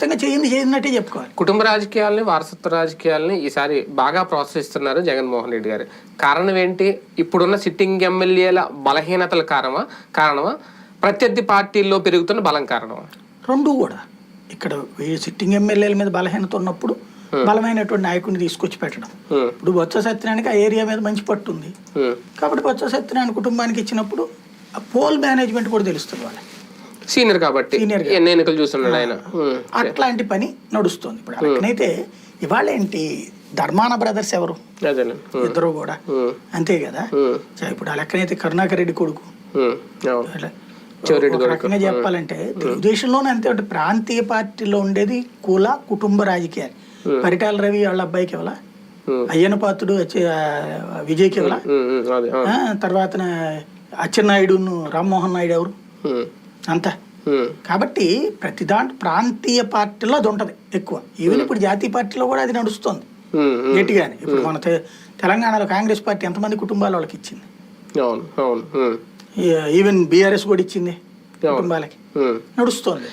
ఖచ్చితంగా చేయింది చేసినట్టే చెప్పుకోవాలి. కుటుంబ రాజకీయాలని వారసత్వ రాజకీయాలని ఈసారి బాగా ప్రోత్సహిస్తున్నారు జగన్మోహన్ రెడ్డి గారు. కారణం ఏంటి? ఇప్పుడున్న సిట్టింగ్ ఎమ్మెల్యేల బలహీనతల కారణమా? కారణమా? ప్రత్యర్థి పార్టీల్లో పెరుగుతున్న బలం కారణమా? రెండు కూడా. ఇక్కడ ఈ సిట్టింగ్ ఎమ్మెల్యేల మీద బలహీనత ఉన్నప్పుడు బలమైనటువంటి నాయకుడిని తీసుకొచ్చి పెట్టడం. ఇప్పుడు బొత్స సత్యనారాయణకి ఆ ఏరియా మీద మంచి పట్టు ఉంది. కాబట్టి బొత్స సత్యనారాయణ కుటుంబానికి ఇచ్చినప్పుడు ఆ పోల్ మేనేజ్మెంట్ కూడా తెలుస్తుంది వాళ్ళకి. సీనియర్ కాబట్టి. ఎన్ని ఎన్నికలు చూస్తున్నాడు ఆయన? అట్లాంటి పని నడుస్తుంది ఇప్పుడు అలాగనైతే ఇవాళ ఏంటి ధర్మాన బ్రదర్స్ ఎవరు? ఇద్దరు కూడా. అంతే కదా? ఇప్పుడు ఆ లెక్కనైతే కరుణాకర్ రెడ్డి కొడుకు. రకంగా చెప్పాలంటే తెలుగుదేశంలోనే అంతే ఉంటుంది ప్రాంతీయ పార్టీలో ఉండేది కుల కుటుంబ రాజకీయాలు. పరిటాల రవి వాళ్ళ అబ్బాయికి హ్మ్. అయ్యన పాత్రుడు ఆ. ఆ, తర్వాత అచ్చెన్నాయుడును రామ్మోహన్ నాయుడు ఎవరు? అంతా. కాబట్టి ప్రతి దాంట్లో ప్రాంతీయ పార్టీలో అది ఉంటుంది ఎక్కువ. ఈవెన్ ఇప్పుడు జాతీయ పార్టీలో కూడా అది నడుస్తుంది. గట్టిగానే. ఇప్పుడు మన తెలంగాణలో కాంగ్రెస్ పార్టీ ఎంతమంది కుటుంబాల వాళ్ళకి ఇచ్చింది? ఈవెన్ బీఆర్ఎస్ కూడా ఇచ్చింది కుటుంబాలకి. నడుస్తోంది.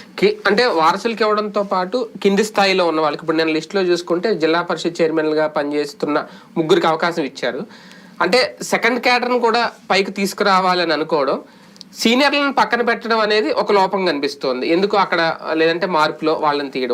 అంటే వారసులకి ఇవ్వడంతో పాటు కింది స్థాయిలో ఉన్న వాళ్ళకి ఇప్పుడు నేను లిస్టులో చూసుకుంటే జిల్లా పరిషత్ చైర్మన్గా పనిచేస్తున్న ముగ్గురికి అవకాశం ఇచ్చారు. అంటే సెకండ్ క్యాటర్ను కూడా పైకి తీసుకురావాలని అనుకోవడం సీనియర్లను పక్కన పెట్టడం అనేది ఒక లోపం కనిపిస్తోంది. ఎందుకు అక్కడ లేదంటే మార్పులో వాళ్ళని తీయడం?